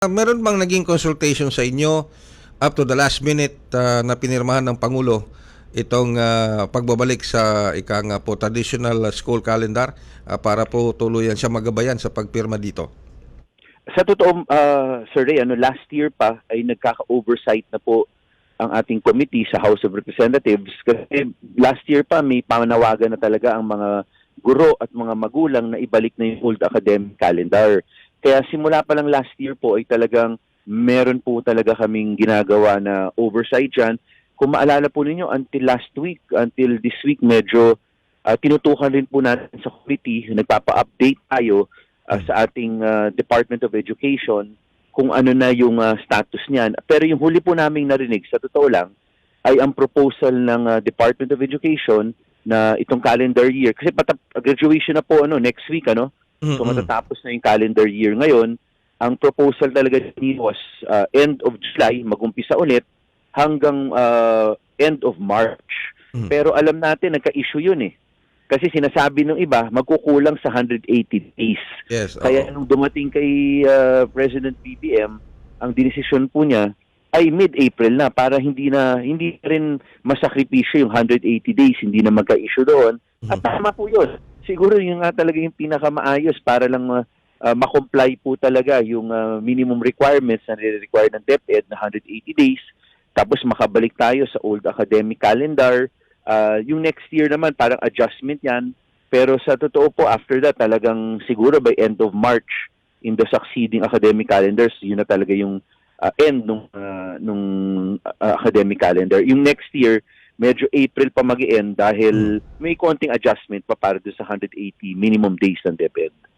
Ah, meron bang naging consultation sa inyo up to the last minute ah, na pinirmahan ng Pangulo itong ah, pagbabalik sa ika nga po traditional school calendar ah, para po tuluyan siya magabayan sa pagpirma dito? Sa totoo, uh, Sir Ray, ano, last year pa ay nagkaka-oversight na po ang ating committee sa House of Representatives kasi last year pa may panawagan na talaga ang mga guro at mga magulang na ibalik na yung old academic calendar. Kaya simula pa lang last year po ay talagang meron po talaga kaming ginagawa na oversight dyan. Kung maalala po ninyo, until last week, until this week, medyo uh, tinutukan rin po natin sa committee, nagpapa-update tayo uh, sa ating uh, Department of Education kung ano na yung uh, status niyan. Pero yung huli po naming narinig, sa totoo lang, ay ang proposal ng uh, Department of Education na itong calendar year, kasi patap- graduation na po ano, next week, ano? So Mm-mm. matatapos na yung calendar year ngayon. Ang proposal talaga ni was uh, end of July, magumpisa ulit, hanggang uh, end of March. Mm. Pero alam natin, nagka-issue yun eh. Kasi sinasabi ng iba, magkukulang sa 180 days. Yes. oo. Kaya nung dumating kay uh, President BBM, ang dinesisyon po niya ay mid-April na para hindi na hindi rin masakripisyo yung 180 days, hindi na magka-issue doon. At tama po 'yun. Siguro yun nga talaga yung pinakamaayos para lang uh, uh, makomply po talaga yung uh, minimum requirements na nire-require ng DepEd na 180 days. Tapos makabalik tayo sa old academic calendar. Uh, yung next year naman parang adjustment 'yan. Pero sa totoo po after that talagang siguro by end of March in the succeeding academic calendars, yun na talaga yung uh, end nung uh, nung uh, academic calendar. Yung next year, medyo April pa mag end dahil may konting adjustment pa para doon sa 180 minimum days ng DepEd.